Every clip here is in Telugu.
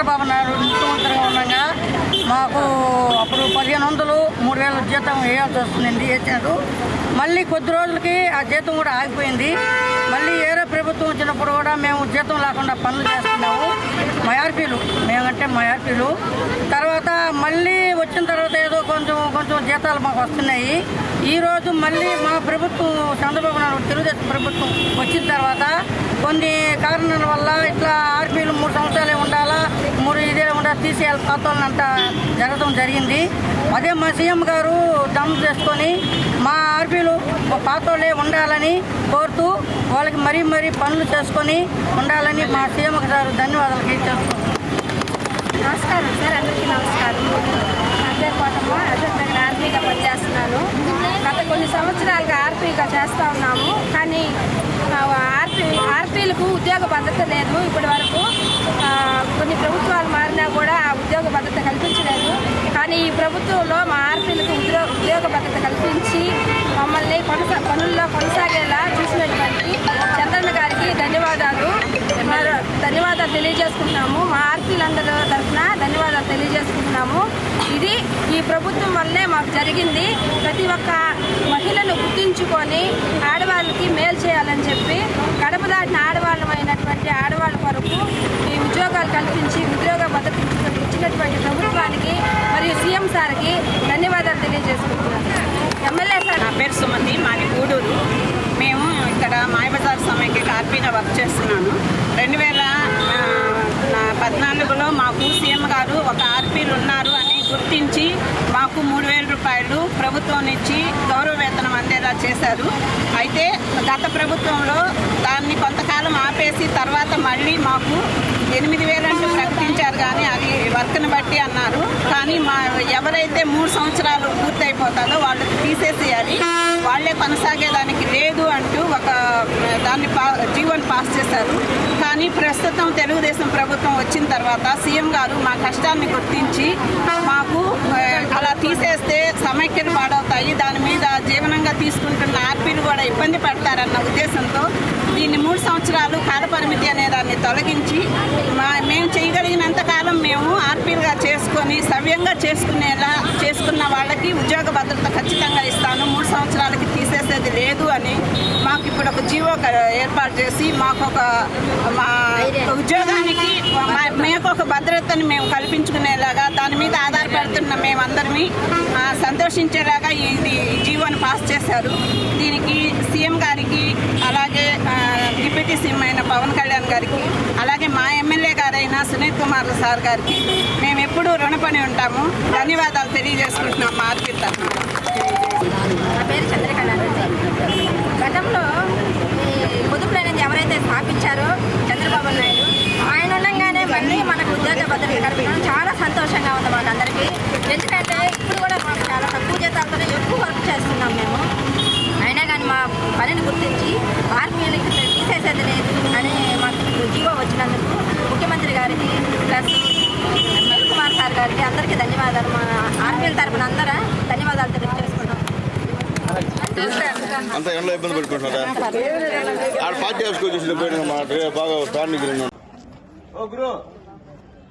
చంద్రబాబు నాయుడు ముఖ్యమంత్రిగా ఉండగా మాకు అప్పుడు పదిహేను వందలు మూడు వేల జీతం వేయాల్సి వస్తుందండి వేసాడు మళ్ళీ కొద్ది రోజులకి ఆ జీతం కూడా ఆగిపోయింది. మళ్ళీ ఏరే ప్రభుత్వం వచ్చినప్పుడు కూడా మేము జీతం లేకుండా పనులు చేస్తున్నాము. మయార్పీలు మేమంటే మయార్పీలు తర్వాత మళ్ళీ వచ్చిన తర్వాత ఏదో కొంచెం కొంచెం జీతాలు మాకు వస్తున్నాయి. ఈరోజు మళ్ళీ మా ప్రభుత్వం చంద్రబాబు నాయుడు తెలుగుదేశం ప్రభుత్వం వచ్చిన తర్వాత కొన్ని కారణాల వల్ల ఇట్లా ఆర్పీలు మూడు సంవత్సరాలే ఉండాలా మూడు ఇదే ఉండాలి తీసేయాలి పాత్రలను అంతా జరగడం జరిగింది. అదే మా సీఎం గారు దమ్ చేసుకొని మా ఆర్పీలు పాత్రలే ఉండాలని కోరుతూ వాళ్ళకి మరీ మరీ పనులు చేసుకొని ఉండాలని మా సీఎం గారు ధన్యవాదాలు చేస్తున్నాం నమస్కారం సార్ అందరికీ నమస్కారం. కోటమ్మ అజర్ దగ్గర ఆర్పీగా పనిచేస్తున్నాను. గత కొన్ని సంవత్సరాలుగా ఆర్పీగా చేస్తూ ఉన్నాము. కానీ ఆర్పీ ఆర్పీలకు ఉద్యోగ భద్రత లేదు. ఇప్పటి వరకు కొన్ని ప్రభుత్వాలు మారినా కూడా ఆ ఉద్యోగ భద్రత కల్పించలేదు. కానీ ఈ ప్రభుత్వంలో మా ఆర్పీలకు ఉద్యోగ ఉద్యోగ భద్రత కల్పించి మమ్మల్ని కొనసా పనుల్లో కొనసాగేలా చూసినటువంటి చంద్రన్న గారికి ధన్యవాదాలు. ధన్యవాదాలు తెలియజేసుకుంటున్నాము. మా ఆర్పిలందరి తరఫున ధన్యవాదాలు తెలియజేసుకుంటున్నాము. ఇది ఈ ప్రభుత్వం వల్లే మాకు జరిగింది. ప్రతి ఒక్క మహిళను గుర్తించుకొని ఆడవాళ్ళకి మేలు చేయాలని చెప్పి గడప దాటిన ఆడవాళ్ళమైనటువంటి ఆడవాళ్ళ కొరకు ఈ ఉద్యోగాలు కల్పించి ఉద్యోగ భద్రత ఇచ్చినటువంటి ప్రభుత్వానికి మరియు సీఎం సార్కి ధన్యవాదాలు తెలియజేసుకుంటున్నాను. MLA sir. నా పేరు సుమంది మాది గూడూరు. మేము ఇక్కడ మాయబజార్ సమైక్య కార్పీగా వర్క్ చేస్తున్నాను. రెండు వేల పద్నాలుగులో మాకు సీఎం గారు ఒక ఆర్పీలు ఉన్నారు అని గుర్తించి మాకు మూడు వేల రూపాయలు ప్రభుత్వం నుంచి గౌరవ వేతనం అందేలా చేశారు. అయితే గత ప్రభుత్వంలో దాన్ని కొంతకాలం ఆపేసి తర్వాత మళ్ళీ మాకు ఎనిమిది వేల ప్రకటించారు కానీ అది వర్క్ని బట్టి అన్నారు. కానీ మా ఎవరైతే మూడు సంవత్సరాలు పూర్తయిపోతారో వాళ్ళు తీసేసేయాలి. వాళ్ళే కొనసాగేదానికి లేదు అంటూ ఒక దాన్ని పా జీవోని పాస్ చేశారు. కానీ ప్రస్తుతం తెలుగుదేశం ప్రభుత్వం వచ్చిన తర్వాత సీఎం గారు మా కష్టాన్ని గుర్తించి మాకు అలా తీసేస్తే సమైక్యలు పాడవుతాయి. దాని మీద జీవనంగా తీసుకుంటున్న ఆర్పీలు కూడా ఇబ్బంది పడతారన్న ఉద్దేశంతో దీన్ని మూడు సంవత్సరాలు కాలపరిమితి అనే దాన్ని తొలగించి మా మేము చేయగలిగినంత కాలం మేము ఆర్పీలుగా చేసుకొని సవ్యంగా చేసుకునేలా చేసుకున్న వాళ్ళకి ఉద్యోగ భద్రత ఖచ్చితంగా ఇస్తాను. మూడు సంవత్సరాలకి తీసేసేది లేదు అని మాకు ఇప్పుడు ఒక జీవో క- ఏర్పాటు చేసి మాకు ఒక మా ఉద్యోగానికి మా- మేము ఒక భద్రతని మేము కల్పించుకునేలాగా దాని మీద ఆధార మేమందరినీ ఆ, సంతోషించేలాగా ఇది ఈ జీవోని పాస్ చేశారు. దీనికి సీఎం గారికి అలాగే డిప్యూటీ సీఎం అయిన పవన్ కళ్యాణ్ గారికి అలాగే మా ఎమ్మెల్యే గారైన సునీల్ కుమార్ సార్ గారికి మేము ఎప్పుడూ రుణపడి ఉంటాము. ధన్యవాదాలు తెలియజేసుకుంటున్నాం మా ఆర్పీ నా పేరు చంద్రకళ గతంలో ఈ అనేది ఎవరైతే స్థాపించారో చంద్రబాబు నాయుడు ఆయన ఉండగానే మళ్ళీ మనకు ఉద్యోగ భద్రత కల్పించడం చాలా సంతోషంగా ఉంది మాకు అందరికీ ఎందుకంటే ఇప్పుడు కూడా మాకు చాలా తక్కువ జీతాలతోనే ఎక్కువ వర్క్ చేస్తున్నాం మేము. అయినా కానీ మా పనిని గుర్తించి ఆర్మీలకి తీసేసేది లేదు అని మాకు జీవో వచ్చినందుకు ముఖ్యమంత్రి గారికి ప్లస్ అనిల్ కుమార్ సార్ గారికి అందరికీ ధన్యవాదాలు. మా ఆర్మీల తరపున అందరూ ధన్యవాదాలు తెలియజేసుకున్నాం అంత ఎండలో ఇబ్బంది పెట్టుకుంటున్నారా ఆడ పార్టీ హౌస్కి వచ్చేసి పోయినా మా డ్రైవర్ బాగా టార్నింగ్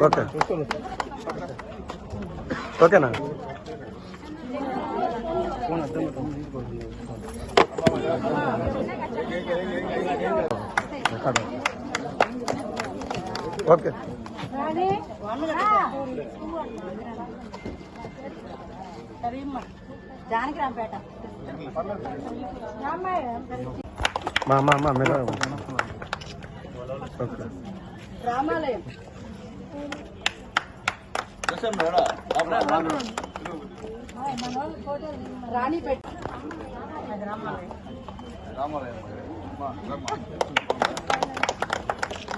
ఓకే ఓకేనా ఓకే జానకి రాంపేట. మా అమ్మ అమ్మ మీరు ఓకే రామాలయం. రాణిపేట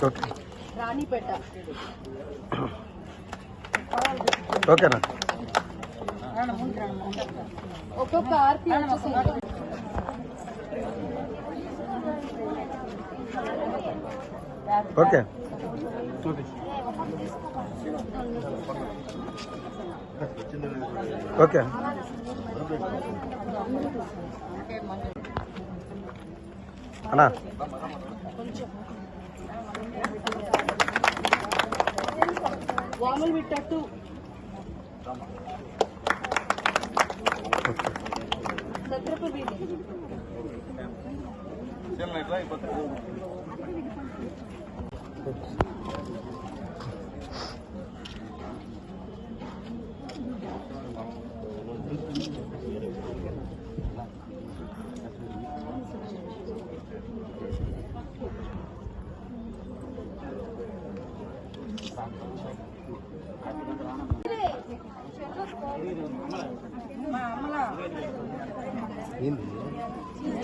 ఓకే రాణిపేట ఓకేనా? ఒక్కొక్క ఆర్పి ఓకే ఓకే అన్నా వాములు విట్టట్టు సత్రపు వీధి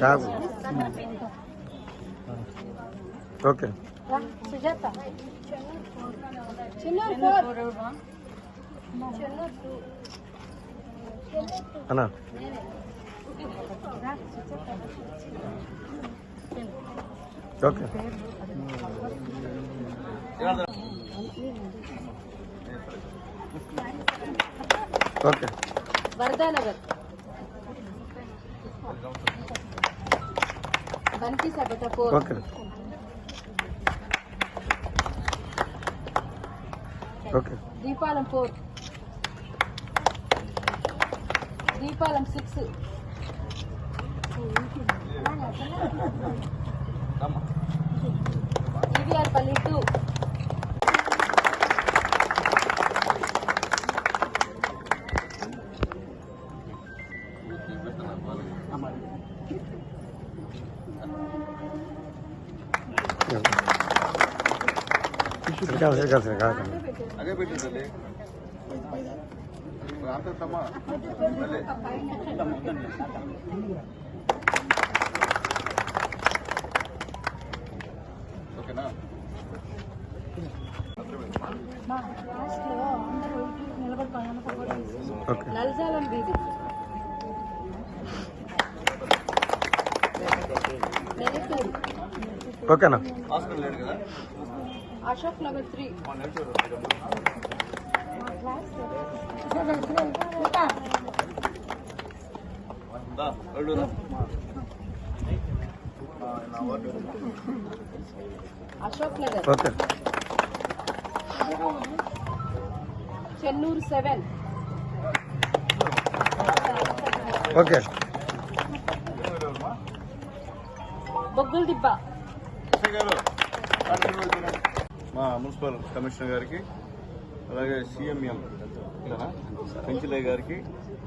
కాదు ఓకే సుజాత చిన్నూరు ఫోర్ అన్నా ఓకే ఓకే వరదానగర్ బన్కీ సబట ఫోర్ ఓకే దీపాలం ఫోర్ దీపాలం సిక్స్ ఈవీఆర్ పల్లి టూ కాదు కాదు కాదు అదే పెట్టిందండి అంత తమ్మా ఓకేనా నెల్లూరు ఓకేనా Ashok Nagar three Ashok Nagar. Okay Chennur seven okay बग्गुल दिब्बा మా మున్సిపల్ కమిషనర్ గారికి అలాగే సీఎంఎం పెంచిలే గారికి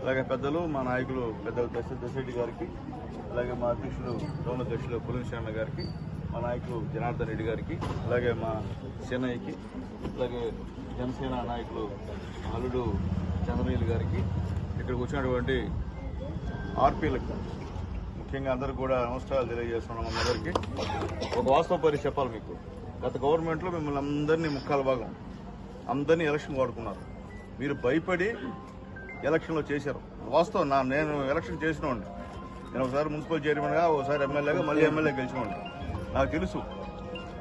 అలాగే పెద్దలు మా నాయకులు పెద్దలు దశ దశరెడ్డి గారికి అలాగే మా అధ్యక్షుడు గౌరవ అధ్యక్షులు పులిశరణ గారికి మా నాయకులు జనార్దన్ రెడ్డి గారికి అలాగే మా సేనయ్యకి అలాగే జనసేన నాయకులు అల్లుడు చంద్రనీల్ గారికి ఇక్కడికి వచ్చినటువంటి ఆర్పీలకు ముఖ్యంగా అందరూ కూడా నమస్కారాలు తెలియజేస్తున్నాం అందరికీ. ఒక వాస్తవ పరిస్థితి చెప్పాలి మీకు. గత గవర్నమెంట్లో మిమ్మల్ని అందరినీ ముక్కాల భాగం. అందరినీ ఎలక్షన్ వాడుకున్నారు. మీరు భయపడి ఎలక్షన్లో చేశారు. వాస్తవం నా నేను ఎలక్షన్ చేసినోండి నేను ఒకసారి మున్సిపల్ చైర్మన్గా ఒకసారి ఎమ్మెల్యేగా మళ్ళీ ఎమ్మెల్యే గెలిచినవాడిని నాకు తెలుసు.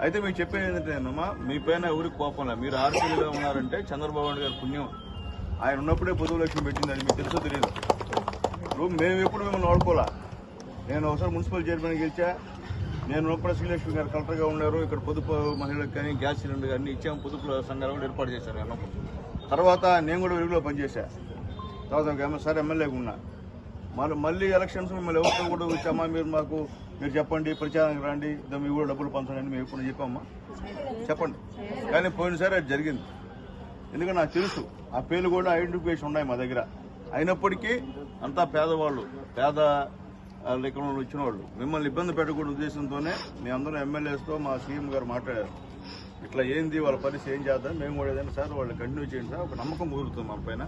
అయితే మీకు చెప్పేది ఏంటంటే అమ్మా మీ పైన ఎవరికి కోపం లేదు. మీరు ఆర్పీలుగా ఉన్నారంటే చంద్రబాబు నాయుడు గారి పుణ్యం. ఆయన ఉన్నప్పుడే పొదువు లక్ష్యం పెట్టింది అది మీకు తెలుసో తెలియదు. ఇప్పుడు మేము ఎప్పుడు మిమ్మల్ని వాడుకోవాలా? నేను ఒకసారి మున్సిపల్ చైర్మన్ గెలిచా నేను లోపల శ్రీలక్ష్మి గారు కలెక్టర్గా ఉన్నారు. ఇక్కడ పొదుపు మహిళలకు కానీ గ్యాస్ సిలిండర్ కానీ ఇచ్చాము పొదుపు సంఘాలు కూడా ఏర్పాటు చేశారు అన్నప్పుడు తర్వాత నేను కూడా వెలుగులో పనిచేశా. తర్వాత ఒక సార్ ఎమ్మెల్యేగా ఉన్నా. మళ్ళీ మళ్ళీ ఎలక్షన్స్ మిమ్మల్ని ఎవరితో కూడా వచ్చామా? మీరు మాకు మీరు చెప్పండి. ప్రచారానికి రండి. మీ కూడా డబ్బులు పంచండి. మేము ఎప్పుడు చెప్పామా? చెప్పండి. కానీ పోయినసారి అది జరిగింది. ఎందుకంటే నాకు తెలుసు ఆ పేర్లు కూడా ఐడెంటిఫికేషన్ ఉన్నాయి మా దగ్గర. అయినప్పటికీ అంతా పేదవాళ్ళు పేద వాళ్ళు ఇక్కడ నుండి వచ్చిన వాళ్ళు మిమ్మల్ని ఇబ్బంది పెట్టకూడదు ఉద్దేశంతోనే మీ అందరూ ఎమ్మెల్యేస్తో మా సీఎం గారు మాట్లాడారు. ఇట్లా ఏంది? వాళ్ళ పరిస్థితి ఏం చేద్దాం? మేము కూడా ఏదైనా సార్ వాళ్ళు కంటిన్యూ చేయండి సార్. ఒక నమ్మకం కుదురుతుంది మా పైన.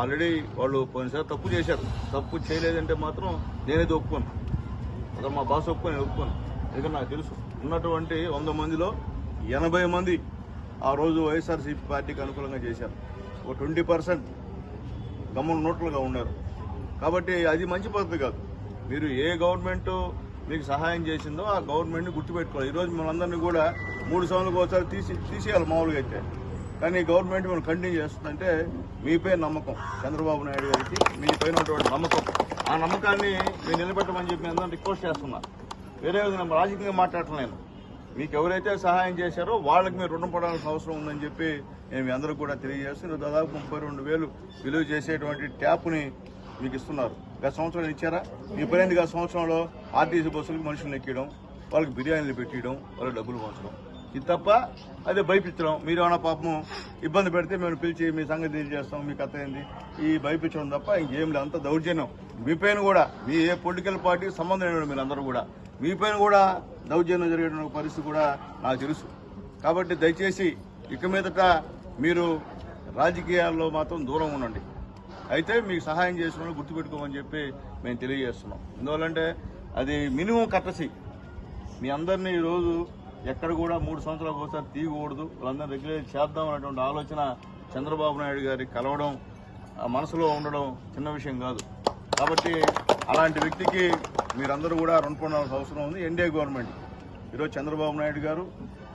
ఆల్రెడీ వాళ్ళు పోయినసారి తప్పు చేశారు. తప్పు చేయలేదంటే మాత్రం నేనేది ఒప్పుకోను అసలు మా బాస్ ఒప్పుకొని నేను ఒప్పుకోను. ఎందుకంటే నాకు తెలుసు. ఉన్నటువంటి వంద మందిలో ఎనభై మంది ఆ రోజు వైఎస్ఆర్సీపీ పార్టీకి అనుకూలంగా చేశారు. ఒక ట్వంటీ పర్సెంట్ గమ్మున నోట్లుగా ఉన్నారు. కాబట్టి అది మంచి పద్ధతి కాదు. మీరు ఏ గవర్నమెంట్ మీకు సహాయం చేసిందో ఆ గవర్నమెంట్ని గుర్తుపెట్టుకోవాలి. ఈరోజు మనందరినీ కూడా మూడు సంవత్సరాలకు ఒకసారి తీసి తీసేయాలి మామూలుగా అయితే. కానీ గవర్నమెంట్ మనం కంటిన్యూ చేస్తుందంటే మీపై నమ్మకం. చంద్రబాబు నాయుడు గారికి మీపైన ఉన్నటువంటి నమ్మకం. ఆ నమ్మకాన్ని మీరు నిలబెట్టమని చెప్పి అందరం రిక్వెస్ట్ చేస్తున్నా. వేరే విధంగా రాజకీయంగా మాట్లాడలేను మీకు ఎవరైతే సహాయం చేశారో వాళ్ళకి మీరు రుణం పడాల్సిన అవసరం ఉందని చెప్పి నేను మీ అందరూ కూడా తెలియజేస్తున్నాను దాదాపు ముప్పై రెండు వేలు విలువ చేసేటువంటి ట్యాప్ని మీకు ఇస్తున్నారు. గత సంవత్సరం ఇచ్చారా? మీ పైన గత సంవత్సరంలో ఆర్టీసీ బస్సులకు మనుషులను ఎక్కడం వాళ్ళకి బిర్యానీలు పెట్టడం వాళ్ళకి డబ్బులు పంచడం. ఇది తప్ప అదే భయపించడం మీరేమైనా పాపం ఇబ్బంది పెడితే మేము పిలిచి మీ సంగతి తెలియజేస్తాం మీకు అత్త ఏంది? ఈ భయపించడం తప్ప ఇంకేం లేదు. అంత దౌర్జన్యం. మీ పైన కూడా మీ ఏ పొలిటికల్ పార్టీకి సంబంధం లేని మీరు అందరూ కూడా మీ పైన కూడా దౌర్జన్యం జరిగిన పరిస్థితి కూడా నాకు తెలుసు. కాబట్టి దయచేసి ఇక మీదట మీరు రాజకీయాల్లో మాత్రం దూరం ఉండండి. అయితే మీకు సహాయం చేసిన గుర్తుపెట్టుకోమని చెప్పి మేము తెలియజేస్తున్నాం. ఎందువల్లంటే అది మినిమం కట్టసి మీ అందరినీ ఈరోజు ఎక్కడ కూడా మూడు సంవత్సరాలకు ఒకసారి తీయకూడదు. వాళ్ళందరూ రెగ్యులేట్ చేద్దాం అనేటువంటి ఆలోచన చంద్రబాబు నాయుడు గారి కలవడం ఆ మనసులో ఉండడం చిన్న విషయం కాదు. కాబట్టి అలాంటి వ్యక్తికి మీరందరూ కూడా రుణపడాల్సిన అవసరం ఉంది. NDA government. ఈరోజు చంద్రబాబు నాయుడు గారు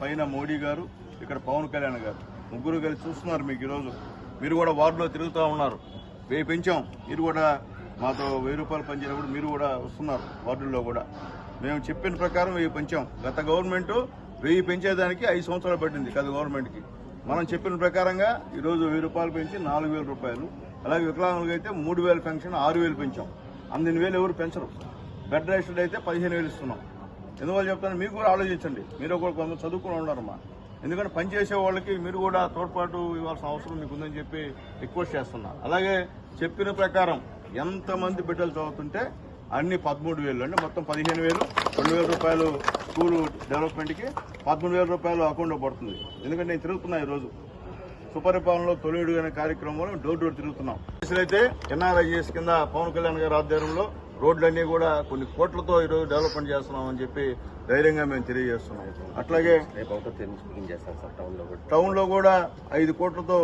పైన మోడీ గారు ఇక్కడ పవన్ కళ్యాణ్ గారు ముగ్గురు కలిసి చూస్తున్నారు మీకు ఈరోజు. మీరు కూడా వార్డులో తిరుగుతూ ఉన్నారు. వెయ్యి పెంచాం. మీరు కూడా మాతో వెయ్యి రూపాయలు పంచినప్పుడు మీరు కూడా వస్తున్నారు వార్డుల్లో కూడా. మేము చెప్పిన ప్రకారం వెయ్యి పెంచాం. గత గవర్నమెంట్ వెయ్యి పెంచేదానికి ఐదు సంవత్సరాలు పట్టింది గత గవర్నమెంట్కి. మనం చెప్పిన ప్రకారంగా ఈరోజు వెయ్యి రూపాయలు పెంచి నాలుగు వేల రూపాయలు. అలాగే వికలాంగులకు అయితే మూడు వేల పెన్షన్ ఆరు వేలు పెంచాం. అందిన వేలు ఎవరు పెంచరు. బెడ్ రెస్టెడ్ అయితే పదిహేను వేలు ఇస్తున్నాం. ఎందువల్ల చెప్తాను మీకు కూడా ఆలోచించండి. మీరు కూడా కొంత చదువుకుని ఉన్నారమ్మా ఎందుకంటే పనిచేసే వాళ్ళకి మీరు కూడా తోడ్పాటు ఇవ్వాల్సిన అవసరం మీకు ఉందని చెప్పి రిక్వెస్ట్ చేస్తున్నా. అలాగే చెప్పిన ప్రకారం ఎంతమంది బిడ్డలు చదువుతుంటే అన్ని పదమూడు వేలు అంటే మొత్తం పదిహేను వేలు రెండు వేల రూపాయలు స్కూల్ డెవలప్మెంట్కి పదమూడు వేల రూపాయలు అకౌంట్లో పడుతుంది. ఎందుకంటే నేను తిరుగుతున్నా ఈరోజు. సుపరిపాలనలో తొలిడు అనే కార్యక్రమంలో డోర్ డోర్ తిరుగుతున్నాం. అయితే ఎన్ఆర్ఐఎస్ కింద పవన్ కళ్యాణ్ గారి ఆధ్వర్యంలో రోడ్లన్నీ కూడా కొన్ని కోట్లతో ఈరోజు డెవలప్మెంట్ చేస్తున్నాం అని చెప్పి ధైర్యంగా మేము తెలియజేస్తున్నాం. అట్లాగే టౌన్లో కూడా. ఐదు కోట్లతో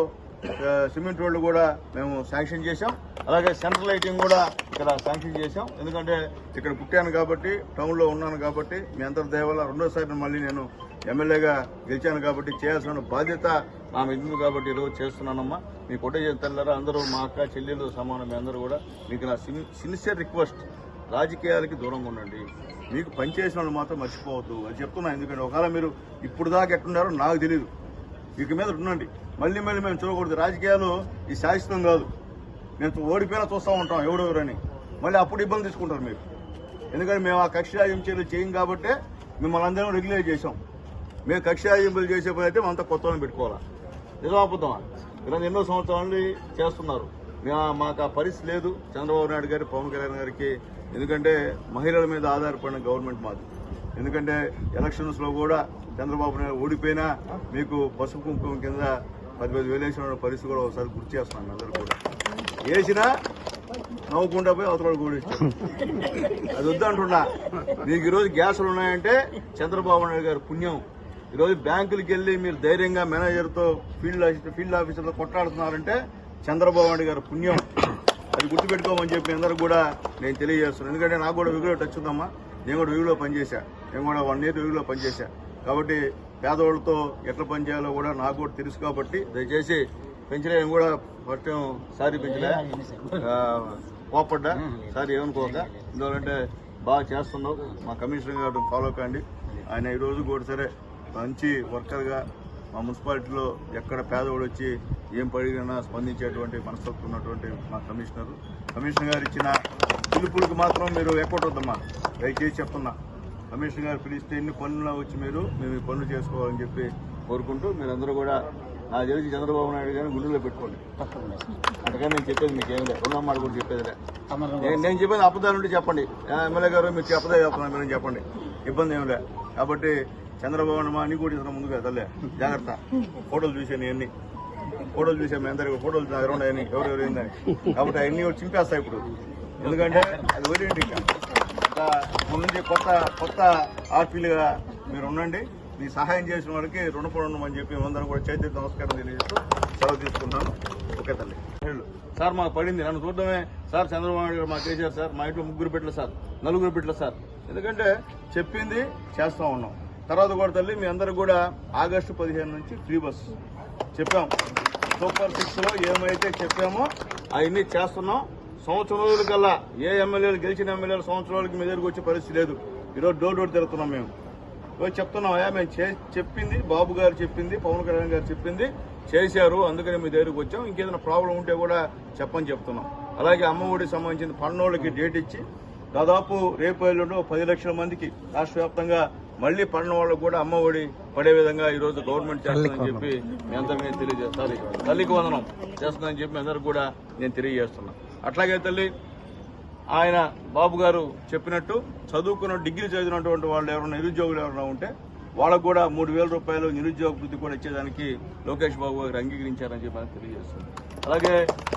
సిమెంట్ రోడ్లు కూడా మేము శాంక్షన్ చేశాం. అలాగే సెంట్రల్ లైటింగ్ కూడా ఇక్కడ శాంక్షన్ చేశాం. ఎందుకంటే ఇక్కడ పుట్టాను కాబట్టి టౌన్లో ఉన్నాను కాబట్టి మీ అందరి దయ వల్ల రెండోసారి మళ్ళీ నేను ఎమ్మెల్యేగా గెలిచాను కాబట్టి చేయాల్సిన బాధ్యత నా మీద కాబట్టి ఈరోజు చేస్తున్నానమ్మా. మీ కొట్టే తెల్లరా అందరూ మా అక్క చెల్లెలు సమానం అందరూ కూడా మీకు నా సిన్సియర్ రిక్వెస్ట్. రాజకీయాలకి దూరంగా ఉండండి. మీకు పనిచేసిన వాళ్ళు మాత్రం మర్చిపోవద్దు. అది చెప్తున్నా ఎందుకంటే ఒకవేళ మీరు ఇప్పుడు దాకా ఎట్టున్నారో నాకు తెలియదు ఇక మీద ఉండండి. మళ్ళీ మళ్ళీ మేము చూడకూడదు. రాజకీయాలు ఈ శాశ్వతం కాదు. మేము ఓడిపోయినా చూస్తూ ఉంటాం ఎవడెవరని మళ్ళీ అప్పుడు ఇబ్బంది తీసుకుంటారు మీరు. ఎందుకంటే మేము ఆ కక్ష రాజ్యంలు చేయం కాబట్టే మిమ్మల్ని అందరం రెగ్యులేట్ చేసాం మేము కక్ష రాజ్యంపులు చేసే పని అయితే మనంతా కొత్త వాళ్ళని పెట్టుకోవాలా? నిజం ఇలా ఎన్నో సంవత్సరాలని చేస్తున్నారు. మాకు ఆ పరిస్థితి లేదు. చంద్రబాబు నాయుడు గారి పవన్ కళ్యాణ్ గారికి ఎందుకంటే మహిళల మీద ఆధారపడిన గవర్నమెంట్ మాది. ఎందుకంటే ఎలక్షన్స్లో కూడా చంద్రబాబు నాయుడు ఓడిపోయినా మీకు పసుపు కుంకుమ కింద పది పది వేలు వేసిన పరిస్థితి కూడా ఒకసారి గుర్తు చేస్తున్నాను అందరూ కూడా. వేసినా నవ్వుకుంటా పోయి అవతల కూడా అది వద్దంటున్నా. మీకు ఈరోజు గ్యాసులు ఉన్నాయంటే చంద్రబాబు నాయుడు గారి పుణ్యం. ఈరోజు బ్యాంకులకి వెళ్ళి మీరు ధైర్యంగా మేనేజర్తో ఫీల్డ్ ఫీల్డ్ ఆఫీసర్తో కొట్లాడుతున్నారంటే చంద్రబాబు నాయుడు గారి పుణ్యం. అది గుర్తుపెట్టుకోమని చెప్పి అందరూ కూడా నేను తెలియజేస్తున్నాను. ఎందుకంటే నాకు కూడా విగులో టచ్ ఉందమ్మా. నేను కూడా విగులో పనిచేశా. నేను కూడా వన్ ఇయర్ విగులో పనిచేశా. కాబట్టి పేదవాళ్ళతో ఎట్లా పనిచేయాలో కూడా నాకు కూడా తెలుసు కాబట్టి దయచేసి పెంచలేని కూడా ఫస్ట్ సారీ పెంచలే. కోపడ్డా సారీ ఏమనుకోక. ఎందుకంటే బాగా చేస్తున్నావు. మా కమిషనర్ గారు ఫాలో కండి. ఆయన ఈ రోజు కూడా సరే మంచి వర్కర్గా మా మున్సిపాలిటీలో ఎక్కడ పేదవాడు వచ్చి ఏం పడినా స్పందించేటువంటి మనస్తత్వం ఉన్నటువంటి మా కమిషనర్. కమిషనర్ గారు ఇచ్చిన పిలుపులకు మాత్రం మీరు ఎక్కొట్టొద్దమ్మా దయచేసి చెప్తున్నా. కమిషనర్ గారు పిలిస్తే ఎన్ని పనులు వచ్చి మీరు మేము ఈ పనులు చేసుకోవాలని చెప్పి కోరుకుంటూ మీరందరూ కూడా నాకు తెలిసి చంద్రబాబు నాయుడు గారిని గుండెలో పెట్టుకోండి. అందుకని నేను చెప్పేది మీకు ఏం లేదు. రెండో మాట కూడా చెప్పేది లే. నేను- చెప్పేది అబద్ధాలు ఉంటే చెప్పండి. ఎమ్మెల్యే గారు మీకు చెప్పదే చెప్తున్నాను మీరు చెప్పండి. ఇబ్బంది ఏం లే. కాబట్టి చంద్రబాబు నాయుడు మా అన్ని కూడా ఇతర ముందుగా తల్లే జాగ్రత్త. ఫోటోలు చూసాను ఇవన్నీ. ఫోటోలు చూసాము మీ అందరికి ఫోటోలు నా దగ్గర ఉన్నాయని ఎవరెవరు ఏందని. కాబట్టి అవన్నీ కూడా చింపేస్తాయి ఇప్పుడు. ఎందుకంటే అది వదిలేండి ఇంకా. ముందు కొత్త కొత్త ఆర్పీలుగా మీరు ఉండండి. మీ సహాయం చేసిన వారికి రుణపడి అని చెప్పి అందరం కూడా చేతి నమస్కారం తెలియజేస్తూ సెలవు తీసుకుంటాను ఓకే తల్లి. సార్ మాకు పడింది. నన్ను చూడడమే. సార్ చంద్రబాబు నాయుడు గారు మాకు చేశారు సార్. మా ఇంట్లో ముగ్గురు పెట్టలే సార్. నలుగురు పెట్టలే సార్. ఎందుకంటే చెప్పింది చేస్తా ఉన్నాం. తర్వాత కూడా తల్లి మీ అందరు కూడా ఆగస్టు పదిహేను నుంచి ఫ్రీ బస్ చెప్పాం. సూపర్ సిక్స్లో ఏమైతే చెప్పామో అవన్నీ చేస్తున్నాం. సంవత్సరం రోజుల కల్లా ఏ ఎమ్మెల్యేలు గెలిచిన ఎమ్మెల్యేలు సంవత్సరం రోజులకి మీ దగ్గరికి వచ్చే పరిస్థితి లేదు. ఈరోజు డోర్ డోర్ తిరుగుతున్నాం మేము. ఈరోజు చెప్తున్నాం అయ్యా మేము చే- చెప్పింది బాబు గారు చెప్పింది పవన్ కళ్యాణ్ గారు చెప్పింది చేశారు అందుకని మీ దగ్గరికి వచ్చాం. ఇంకేదైనా ప్రాబ్లం ఉంటే కూడా చెప్పని చెప్తున్నాం. అలాగే అమ్మఒడికి సంబంధించిన పన్నోళ్ళకి డేట్ ఇచ్చి దాదాపు రేపు ఎల్లుండి పది లక్షల మందికి రాష్ట్ర వ్యాప్తంగా మళ్ళీ పడిన వాళ్ళకు కూడా అమ్మ ఒడి పడే విధంగా ఈ రోజు గవర్నమెంట్ చేస్తుందని చెప్పి మీ అందరికీ నేను తెలియజేస్తాను. తల్లికి వందనం చేస్తుందని చెప్పి మీ అందరికి కూడా నేను తెలియజేస్తున్నా. అట్లాగే తల్లి ఆయన బాబు గారు చెప్పినట్టు చదువుకున్న డిగ్రీ చదివినటువంటి వాళ్ళు ఎవరైనా నిరుద్యోగులు ఎవరైనా ఉంటే వాళ్ళకు కూడా మూడు వేల రూపాయలు నిరుద్యోగ వృత్తి కూడా ఇచ్చేదానికి లోకేష్ బాబు గారు అంగీకరించారని చెప్పి మనకు తెలియజేస్తుంది అలాగే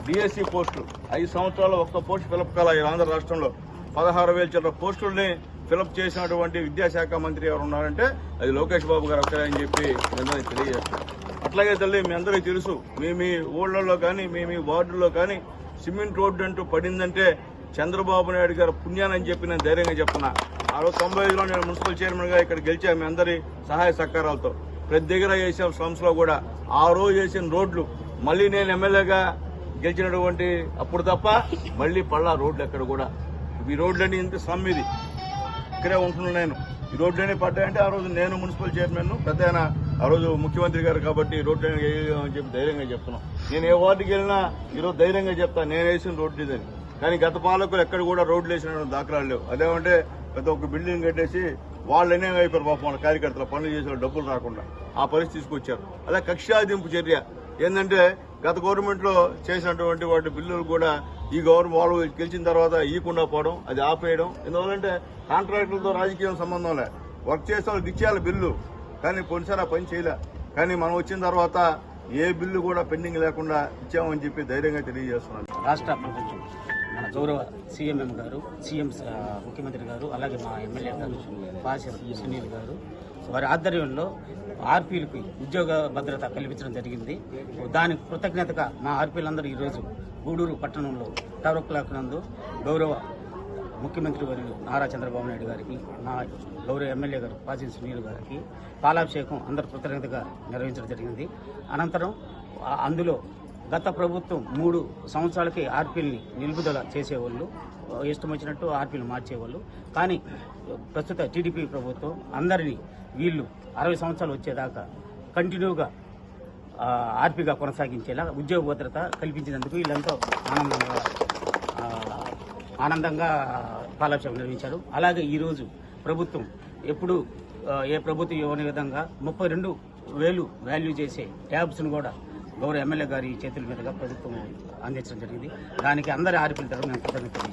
డిఎస్సి పోస్టులు ఐదు సంవత్సరాలు ఒక్క పోస్ట్ ఫిలప్ కాల ఈ ఆంధ్ర రాష్ట్రంలో. పదహారు వేల చిల్లర పోస్టుల్ని ఫిలప్ చేసినటువంటి విద్యాశాఖ మంత్రి ఎవరు ఉన్నారంటే అది లోకేష్ బాబు గారు అక్కడే అని చెప్పి మీ అందరికీ తెలియజేస్తారు అట్లాగే తల్లి మీ అందరికీ తెలుసు మీ మీ ఊళ్ళల్లో కానీ మీ మీ వార్డుల్లో కానీ సిమెంట్ రోడ్డు అంటూ పడిందంటే చంద్రబాబు నాయుడు గారు పుణ్యానని చెప్పి నేను ధైర్యంగా చెప్తున్నా. ఆ రోజు తొంభై ఐదులో నేను మున్సిపల్ చైర్మన్గా ఇక్కడ గెలిచాను మీ అందరి సహాయ సహకారాలతో. ప్రతి దగ్గర చేసిన స్లమ్స్ కూడా ఆ రోజు చేసిన రోడ్లు మళ్ళీ నేను ఎమ్మెల్యేగా గెలిచినటువంటి అప్పుడు తప్ప మళ్ళీ పళ్ళా రోడ్లు ఎక్కడ కూడా ఈ రోడ్లన్నీ ఇంత స్లమ్ ఇది ఇక్కడే ఉంటున్నాను నేను. ఈ రోడ్లన్నీ పడ్డాయంటే ఆ రోజు నేను మున్సిపల్ చైర్మన్ పెద్ద ఆయన ఆ రోజు ముఖ్యమంత్రి గారు కాబట్టి రోడ్లు అని చెప్పి ధైర్యంగా చెప్తున్నాం. నేను ఏ వార్డుకి వెళ్ళినా ఈరోజు ధైర్యంగా చెప్తాను నేను వేసిన రోడ్డు ఇదని కానీ గత పాలకులు ఎక్కడ కూడా రోడ్లు వేసిన దాఖలాలు లేవు. అదేమంటే ప్రతి ఒక్క బిల్డింగ్ కట్టేసి వాళ్ళనే అయిపోయారు పాపం వాళ్ళ కార్యకర్తలు పనులు చేసే వాళ్ళు డబ్బులు రాకుండా. ఆ పరిస్థితి తీసుకొచ్చారు అలా కక్షాదింపు చర్య. ఏంటంటే గత గవర్నమెంట్లో చేసినటువంటి వాటి బిల్లులు కూడా ఈ గవర్నమెంట్ వాళ్ళు గెలిచిన తర్వాత ఇవ్వకుండా పోవడం అది ఆపేయడం. ఎందువల్లంటే కాంట్రాక్టులతో రాజకీయం సంబంధం లే. వర్క్ చేసే వాళ్ళకి ఇచ్చేయాలి బిల్లు. కానీ కొన్నిసారి ఆ పని చేయలే. కానీ మనం వచ్చిన తర్వాత ఏ బిల్లు కూడా పెండింగ్ లేకుండా ఇచ్చామని చెప్పి ధైర్యంగా తెలియజేస్తున్నాను. రాష్ట్ర ప్రభుత్వం మన గౌరవ సీఎంఎం గారు సీఎం ముఖ్యమంత్రి గారు అలాగే మా ఎమ్మెల్యే గారు సునీల్ గారు వారి ఆధ్వర్యంలో ఆర్పీలకు ఉద్యోగ భద్రత కల్పించడం జరిగింది. దానికి కృతజ్ఞతగా మా ఆర్పీలందరూ ఈరోజు గూడూరు పట్టణంలో టవర్ క్లాక్ నందు గౌరవ ముఖ్యమంత్రి వర్యులు నారా చంద్రబాబు నాయుడు గారికి నా గౌరవ ఎమ్మెల్యే గారు పాసి సునీల్ గారికి పాలాభిషేకం అందరు కృతజ్ఞతగా నిర్వహించడం జరిగింది. అనంతరం అందులో గత ప్రభుత్వం మూడు సంవత్సరాలకి ఆర్పీల్ని నిలుపుదల చేసేవాళ్ళు ఇష్టం వచ్చినట్టు ఆర్పీలు మార్చేవాళ్ళు. కానీ ప్రస్తుత టీడీపీ ప్రభుత్వం అందరినీ వీళ్ళు అరవై సంవత్సరాలు వచ్చేదాకా కంటిన్యూగా ఆర్పీగా కొనసాగించేలా ఉద్యోగ భద్రత కల్పించినందుకు వీళ్ళంతా ఆనందంగా ఆనందంగా పాలాభిషేకం నిర్వహించారు. అలాగే ఈరోజు ప్రభుత్వం ఎప్పుడు ఏ ప్రభుత్వం ఇవ్వని విధంగా ముప్పై రెండు వేలు వాల్యూ చేసే ట్యాబ్స్ను కూడా గౌరవ ఎమ్మెల్యే గారి చేతుల మీదుగా ప్రభుత్వం అందించడం జరిగింది. దానికి అందరి ఆర్పీల తరఫున నేను కృతజ్ఞతలు